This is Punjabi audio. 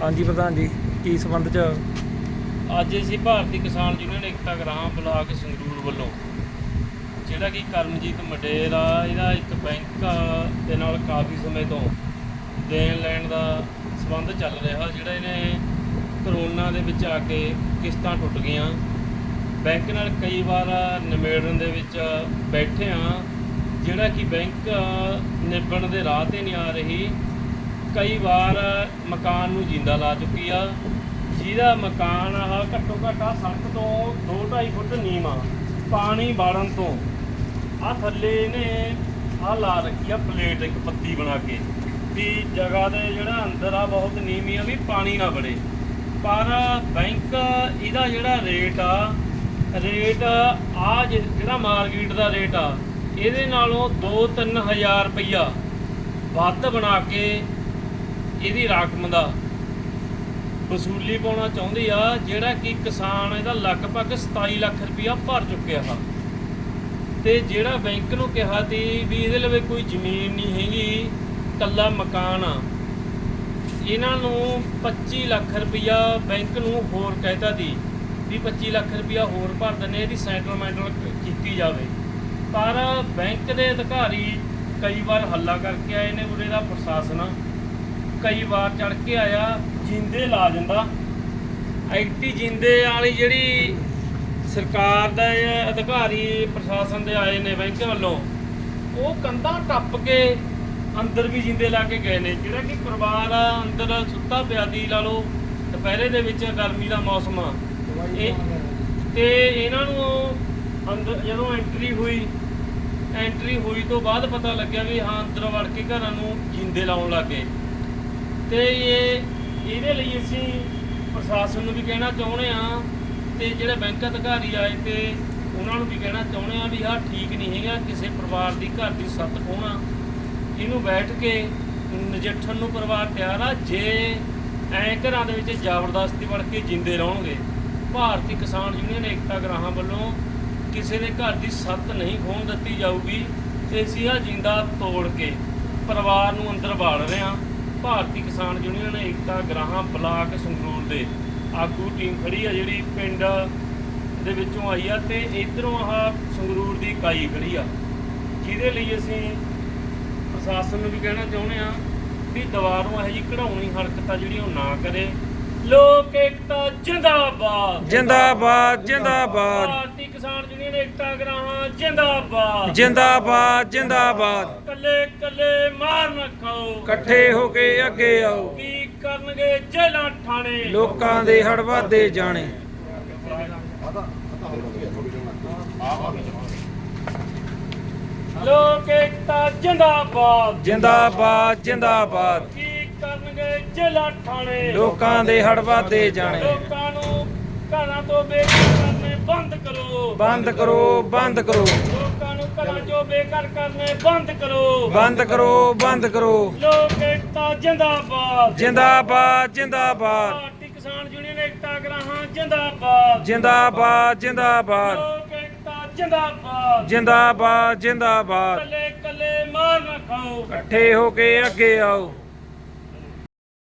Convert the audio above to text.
ਹਾਂਜੀ ਪ੍ਰਧਾਨ ਜੀ, ਕੀ ਸੰਬੰਧ ਚ? ਅੱਜ ਅਸੀਂ ਭਾਰਤੀ ਕਿਸਾਨ ਯੂਨੀਅਨ ਏਕਤਾ ਗ੍ਰਾਮ ਬਲਾਕ ਸੰਗਰੂਰ ਵੱਲੋਂ ਜਿਹੜਾ ਕਿ ਕਰਮਜੀਤ ਮਡੇਰ ਆ ਇਹਦਾ ਇੱਕ ਬੈਂਕ ਦੇ ਨਾਲ ਕਾਫੀ ਸਮੇਂ ਤੋਂ ਦੇਣ ਲੈਣ ਦਾ ਸਬੰਧ ਚੱਲ ਰਿਹਾ, ਜਿਹੜਾ ਇਹਨੇ ਕਰੋਨਾ ਦੇ ਵਿੱਚ ਆ ਕੇ ਕਿਸ਼ਤਾਂ ਟੁੱਟ ਗਈਆਂ। ਬੈਂਕ ਨਾਲ ਕਈ ਵਾਰ ਨਿਬੇੜਨ ਦੇ ਵਿੱਚ ਬੈਠੇ ਆ ਜਿਹੜਾ ਕਿ ਬੈਂਕ ਨਿਬਣ ਦੇ ਰਾਹ ਤੇ ਨਹੀਂ ਆ ਰਹੀ। ਕਈ ਵਾਰ ਮਕਾਨ ਨੂੰ ਜਿੰਦਾ ਲਾ ਚੁੱਕੀ ਆ। ਜਿਹਦਾ ਮਕਾਨ ਆ, ਘੱਟੋ ਘੱਟ ਆ ਸੜਕ ਤੋਂ 2.5 ਫੁੱਟ ਨੀਵਾਂ ਪਾਣੀ ਬਾੜਨ ਤੋਂ। ਆ ਥੱਲੇ ਇਹਨੇ ਆ ਲਾ ਰੱਖੀ ਆ ਪਲੇਟ ਇੱਕ ਪੱਤੀ ਬਣਾ ਕੇ, ਵੀ ਜਗ੍ਹਾ ਦੇ ਜਿਹੜਾ ਅੰਦਰ ਆ ਬਹੁਤ ਨੀਵੀਂ ਆ ਵੀ ਪਾਣੀ ਨਾ ਵੜੇ। ਪਰ ਬੈਂਕ ਇਹਦਾ ਜਿਹੜਾ ਰੇਟ ਆ ਰੇਟ ਆ ਜਿਹੜਾ ਮਾਰਕੀਟ ਦਾ ਰੇਟ ਆ, ਇਹਦੇ ਨਾਲੋਂ 2-3000 ਰੁਪਈਆ ਵੱਧ ਬਣਾ ਕੇ ਇਹਦੀ ਰਕਮ ਦਾ ਵਸੂਲੀ ਪਾਉਣਾ ਚਾਹੁੰਦੇ ਆ, ਜਿਹੜਾ ਕਿ ਕਿਸਾਨ ਇਹਦਾ ਲਗਭਗ 27 ਲੱਖ ਰੁਪਇਆ ਭਰ ਚੁੱਕਿਆ ਵਾ। ਤੇ ਜਿਹੜਾ ਬੈਂਕ ਨੂੰ ਕਿਹਾ ਸੀ ਵੀ ਇਹਦੇ ਲਈ ਕੋਈ ਜ਼ਮੀਨ ਨਹੀਂ ਹੈਗੀ ਕੱਲਾ ਮਕਾਨ ਆ। ਇਹਨਾਂ ਨੂੰ 25 ਲੱਖ ਰੁਪਇਆ ਬੈਂਕ ਨੂੰ ਹੋਰ ਕਹਿਤਾ ਦੀ ਵੀ 25 ਲੱਖ ਰੁਪਇਆ ਹੋਰ ਭਰ ਦਿੰਦੇ, ਇਹਦੀ ਸੈਟਲਮੈਂਟ ਕੀਤੀ ਜਾਵੇ। ਪਰ ਬੈਂਕ ਦੇ ਅਧਿਕਾਰੀ ਕਈ ਵਾਰ ਹੱਲਾ ਕਰਕੇ ਆਏ ਨੇ ਉਰੇ ਦਾ ਪ੍ਰਸ਼ਾਸਨ। ਕਈ ਵਾਰ ਚੜ ਕੇ ਆਇਆ ਜਿੰਦੇ ਲਾ ਜਾਂਦਾ ਐਕਟੀ ਜਿੰਦੇ ਵਾਲੀ ਜਿਹੜੀ ਸਰਕਾਰ ਦਾ ਅਧਿਕਾਰੀ ਪ੍ਰਸ਼ਾਸਨ ਦੇ ਆਏ ਨੇ ਬੈਂਕ ਵੱਲੋਂ ਉਹ ਕੰਧਾਂ ਟੱਪ ਕੇ ਅੰਦਰ ਵੀ ਜਿੰਦੇ ਲਾ ਕੇ ਗਏ ਨੇ। ਜਿਹੜਾ ਕਿ ਪਰਿਵਾਰ ਅੰਦਰ ਸੁੱਤਾ ਪਿਆ ਦੀ ਲਾ ਲਓ ਦੁਪਹਿਰੇ ਦੇ ਵਿੱਚ ਗਰਮੀ ਦਾ ਮੌਸਮ। ਆ ਇਹ ਤੇ ਇਹਨਾਂ ਨੂੰ ਅੰਦਰ ਜਦੋਂ ਐਂਟਰੀ ਹੋਈ ਐਂਟਰੀ ਹੋਈ ਤੋਂ ਬਾਅਦ ਪਤਾ ਲੱਗਿਆ ਵੀ ਹਾਂ ਅੰਦਰ ਵੜ ਕੇ ਘਰਾਂ ਨੂੰ ਜਿੰਦੇ ਲਾਉਣ ਲੱਗੇ ਤੇ ਇਹ ਇਹਦੇ ਲਈ ਅਸੀਂ ਪ੍ਰਸ਼ਾਸਨ ਨੂੰ ਵੀ ਕਹਿਣਾ ਚਾਹੁੰਦੇ ਆ ਤੇ ਜਿਹੜੇ ਬੈਂਕ ਅਧਿਕਾਰੀ ਆਏ ਤੇ ਉਹਨਾਂ ਨੂੰ ਵੀ ਕਹਿਣਾ ਚਾਹੁੰਦੇ ਆ ਵੀ ਆਹ ਠੀਕ ਨਹੀਂ ਹੈਗਾ, ਕਿਸੇ ਪਰਿਵਾਰ ਦੀ ਘਰ ਦੀ ਸੱਤ ਖੋਣਾ ਇਹਨੂੰ ਬੈਠ ਕੇ ਨਜਿੱਠਣ ਨੂੰ ਪਰਿਵਾਰ ਤਿਆਰ ਆ, ਜੇ ਐਂ ਘਰਾਂ ਦੇ ਵਿੱਚ ਜ਼ਬਰਦਸਤੀ ਵੜ ਕੇ ਜਿੰਦੇ ਰਹੋਗੇ ਭਾਰਤੀ ਕਿਸਾਨ ਯੂਨੀਅਨ ਏਕਤਾ ਗ੍ਰਾਹਾਂ ਵੱਲੋਂ ਕਿਸੇ ਦੇ ਘਰ ਦੀ ਸੱਤ ਨਹੀਂ ਖੋਣ ਦਿੱਤੀ ਜਾਊਗੀ ਤੇ ਅਸੀਂ ਆਹ ਜਿੰਦਾ ਤੋੜ ਕੇ ਪਰਿਵਾਰ ਨੂੰ ਅੰਦਰ ਬਾੜ ਰਹੇ ਹਾਂ। ਭਾਰਤੀ ਕਿਸਾਨ ਯੂਨੀਅਨ ਏਕਤਾ ਗ੍ਰਾਹਾਂ ਬਲਾਕ ਸੰਗਰੂਰ ਦੇ ਆਗੂ ਟੀਮ ਖੜੀ ਆ ਜਿਹੜੀ ਪਿੰਡ ਦੇ ਵਿੱਚੋਂ ਆਈ ਆ ਤੇ ਇਧਰੋਂ ਆਹ ਸੰਗਰੂਰ ਦੀ ਇਕਾਈ ਖੜੀ ਆ। ਜਿਹਦੇ ਲਈ ਅਸੀਂ ਪ੍ਰਸ਼ਾਸਨ ਨੂੰ ਵੀ ਕਹਿਣਾ ਚਾਹੁੰਦੇ ਆ ਵੀ ਦੁਬਾਰੋਂ ਇਹ ਜੀ ਕਢਾਉਣੀ ਹਰਕਤ ਆ ਜਿਹੜੀ ਉਹ ਨਾ ਕਰੇ। ਲੋਕ ਏਕਤਾ ਜਿੰਦਾਬਾਦ। ਜਿੰਦਾਬਾਦ ਜਿੰਦਾਬਾਦ। ਭਾਰਤੀ ਕਿਸਾਨ ਯੂਨੀਅਨ ਏਕਤਾ ਗ੍ਰਾਹਾਂ ਜਿੰਦਾਬਾਦ। ਜਿੰਦਾਬਾਦ ਜਿੰਦਾਬਾਦ। ਕੱਲੇ ਕੱਲੇ ਮਾਰ ਨਾ ਖਾਓ। ਇਕੱਠੇ ਹੋ ਕੇ ਅੱਗੇ ਆਓ। ਕੀ ਕਰਨਗੇ ਜੇਲਾਂ ਠਾਣੇ ਲੋਕਾਂ ਦੇ ਹੜ ਵੱਧਦੇ ਜਾਣੇ। ਲੋਕ ਏਕਤਾ ਜਿੰਦਾਬਾਦ। ਜਿੰਦਾਬਾਦ ਜਿੰਦਾਬਾਦ। ਕੀ ਕਰਨਗੇ ਜੇਲਾਂ ਠਾਣੇ ਲੋਕਾਂ ਦੇ ਹੜ ਵੱਧਦੇ ਜਾਣੇ। ਲੋਕਾਂ ਨੂੰ ਘਰਾਂ ਤੋਂ ਬੇਘਰ ਬੰਦ ਕਰੋ। ਬੰਦ ਕਰੋ ਬੰਦ ਕਰੋ। ਲੋਕਾਂ ਨੂੰ ਘਰਾਂ ਚੋਂ ਬੇਘਰ ਕਰਨੇ ਬੰਦ ਕਰੋ। ਬੰਦ ਕਰੋ ਬੰਦ ਕਰੋ। ਲੋਕ ਏਕਤਾ ਜਿੰਦਾਬਾਦ। ਜਿੰਦਾਬਾਦ ਜਿੰਦਾਬਾਦ। ਭਾਰਤੀ ਕਿਸਾਨ ਯੂਨੀਅਨ ਏਕਤਾ ਗ੍ਰਾਹਾਂ ਜਿੰਦਾਬਾਦ। ਜਿੰਦਾਬਾਦ ਜਿੰਦਾਬਾਦ। ਲੋਕ ਏਕਤਾ ਜਿੰਦਾਬਾਦ। ਜਿੰਦਾਬਾਦ ਜਿੰਦਾਬਾਦ। ਕੱਲੇ ਕੱਲੇ ਮਾਰ ਨਾ ਖਾਓ। ਇਕੱਠੇ ਹੋ ਕੇ ਅੱਗੇ ਆਓ।